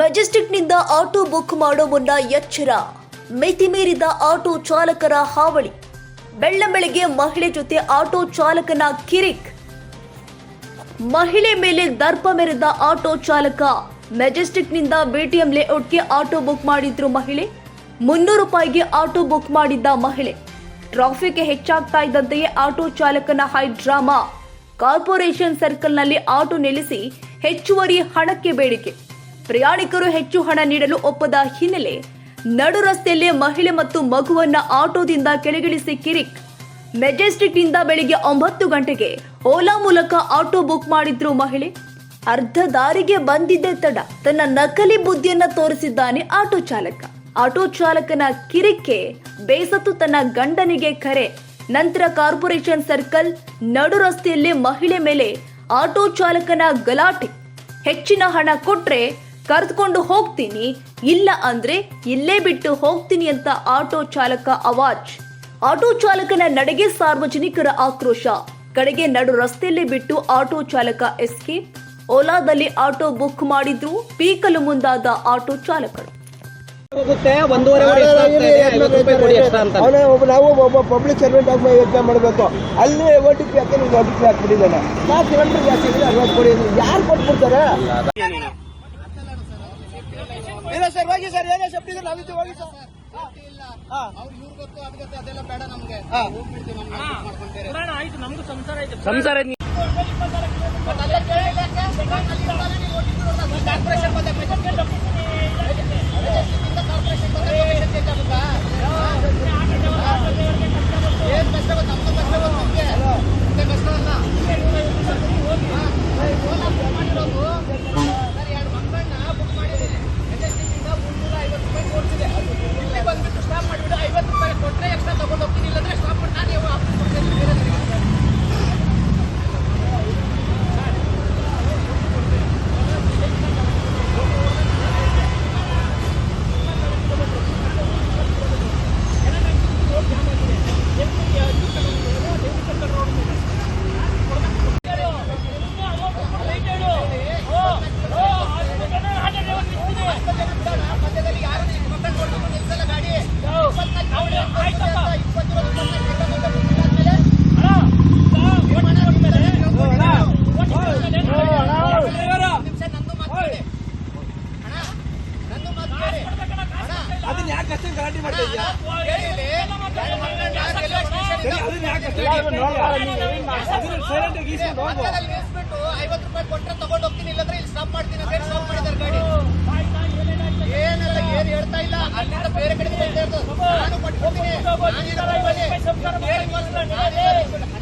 ಮೆಜೆಸ್ಟಿಕ್ನಿಂದ auto book ಮಾಡೋ ಮುನ್ನ ಎಚ್ಚರ. ಮಿತಿ ಮೀರಿದ ಆಟೋ ಚಾಲಕರ ಹಾವಳಿ. ಬೆಳ್ಳ ಬೆಳಗ್ಗೆ ಮಹಿಳೆ ಜೊತೆ ಆಟೋ ಚಾಲಕನ ಕಿರಿಕ್. ಮಹಿಳೆ ಮೇಲೆ ದರ್ಪ ಮೆರೆದ ಆಟೋ ಚಾಲಕ. ಮೆಜೆಸ್ಟಿಕ್ನಿಂದ ಬಿಟಿಎಂ ಲೇಔಟ್ಗೆ ಆಟೋ ಬುಕ್ ಮಾಡಿದ್ರು ಮಹಿಳೆ. ಮುನ್ನೂರು ರೂಪಾಯಿಗೆ ಆಟೋ ಬುಕ್ ಮಾಡಿದ್ದ ಮಹಿಳೆ. ಟ್ರಾಫಿಕ್ ಹೆಚ್ಚಾಗ್ತಾ ಇದ್ದಂತೆಯೇ ಆಟೋ ಚಾಲಕನ ಹೈ ಡ್ರಾಮಾ. ಕಾರ್ಪೊರೇಷನ್ ಸರ್ಕಲ್ನಲ್ಲಿ ಆಟೋ ನಿಲ್ಲಿಸಿ ಹೆಚ್ಚುವರಿ ಹಣಕ್ಕೆ ಬೇಡಿಕೆ. ಪ್ರಯಾಣಿಕರು ಹೆಚ್ಚು ಹಣ ನೀಡಲು ಒಪ್ಪದ ಹಿನ್ನೆಲೆ ನಡು ರಸ್ತೆಯಲ್ಲೇ ಮಹಿಳೆ ಮತ್ತು ಮಗುವನ್ನ ಆಟೋದಿಂದ ಕೆಳಗಿಳಿಸಿ ಕಿರಿಕ್. ಮೆಜೆಸ್ಟಿಕ್ನಿಂದ ಬೆಳಿಗ್ಗೆ ಒಂಬತ್ತು ಗಂಟೆಗೆ ಓಲಾ ಮೂಲಕ ಆಟೋ ಬುಕ್ ಮಾಡಿದ್ರು ಮಹಿಳೆ. ಅರ್ಧ ದಾರಿಗೆ ಬಂದಿದ್ದೆ ತಡ ತನ್ನ ನಕಲಿ ಬುದ್ಧಿಯನ್ನ ತೋರಿಸಿದ್ದಾನೆ ಆಟೋ ಚಾಲಕ. ಆಟೋ ಚಾಲಕನ ಕಿರಿಕ್ಕೆ ಬೇಸತ್ತು ತನ್ನ ಗಂಡನಿಗೆ ಕರೆ. ನಂತರ ಕಾರ್ಪೊರೇಷನ್ ಸರ್ಕಲ್ ನಡು ರಸ್ತೆಯಲ್ಲೇ ಮಹಿಳೆ ಮೇಲೆ ಆಟೋ ಚಾಲಕನ ಗಲಾಟೆ. ಹೆಚ್ಚಿನ ಹಣ ಕೊಟ್ರೆ ಕರೆದುಕೊಂಡು ಹೋಗ್ತೀನಿ. ಇಲ್ಲ ಅಂದ್ರೆ ಇಲ್ಲೇ ಬಿಟ್ಟು ಹೋಗ್ತೀನಿ ಅಂತ ಆಟೋ ಚಾಲಕ ಅವಾಜ್. ಆಟೋ ಚಾಲಕನ ನಡೆಗೆ ಸಾರ್ವಜನಿಕರ ಆಕ್ರೋಶ. ಕಡೆಗೆ ನಡು ರಸ್ತೆಯಲ್ಲೇ ಬಿಟ್ಟು ಆಟೋ ಚಾಲಕ ಎಸ್ಕೇಪ್ ಓಲಾದಲ್ಲಿ ಆಟೋ ಬುಕ್ ಮಾಡಿದ್ರು ಪೀಕಲು ಮುಂದಾದ ಆಟೋ ಚಾಲಕರು. ಹೋಗುತ್ತೆ. ಒಂದೂವರೆ ಎಕ್ಸ್ಟ್ರಾ ಆಗ್ತಾ ಇದೆ. ಐವತ್ತು ಎಕ್ಸ್ಟ್ರಾ ಅಂತ. ಅವನೇ ಒಬ್ಬ ನಾವು ಒಬ್ಬ ಪಬ್ಲಿಕ್ ಸರ್ವೆಂಟ್ ಆಗಿ ಯೋಚನೆ ಮಾಡಬೇಕು. ಅಲ್ಲಿ ಓ ಟಿ ಪಿ ಹಾಕಿ ನೀವು ಓ ಟಿ ಪಿ ಹಾಕ್ಬಿಟ್ಟಿದ್ದಾನೆ. ನಾ ಸಿಲಿಂಡರ್ ಜಾಸ್ತಿ ಇದೆ ಅರವತ್ತು ಕೊಡಿ ಅಂದ್ರೆ ಯಾರು ಕೊಟ್ಬಿಡ್ತಾರೆ? ಇಲ್ಲ ಸರ್ ಹೋಗಿ ಸರ್ ಏನೇ ಸೇಫ್ಟಿ ಇದೆ ನಾವಿದ್ದು ಹೋಗಿ ಸರ್ ಸಂಸಾರ de ಗಲಾಟೆ ಮಾಡ್ತಾ ಇದೆಯಾ ಐವತ್ತು ರೂಪಾಯಿ ಕೊಟ್ರೆ ತಗೊಂಡು ಹೋಗ್ತೀನಿ ಇಲ್ಲಂದ್ರೆ ಇಲ್ಲಿ ಸ್ಟಾಪ್ ಮಾಡ್ತೀನಿ ಅಂತ ಸ್ಟಾಪ್ ಮಾಡಿದ್ದಾರೆ ಗಾಡಿ ಏನೆಲ್ಲ ಏನ್ ಹೇಳ್ತಾ ಇಲ್ಲ ಅಲ್ಲಿಂದ ಬೇರೆ ಕಡೆ ನಾನು ಕೊಟ್ಟು ನಾನು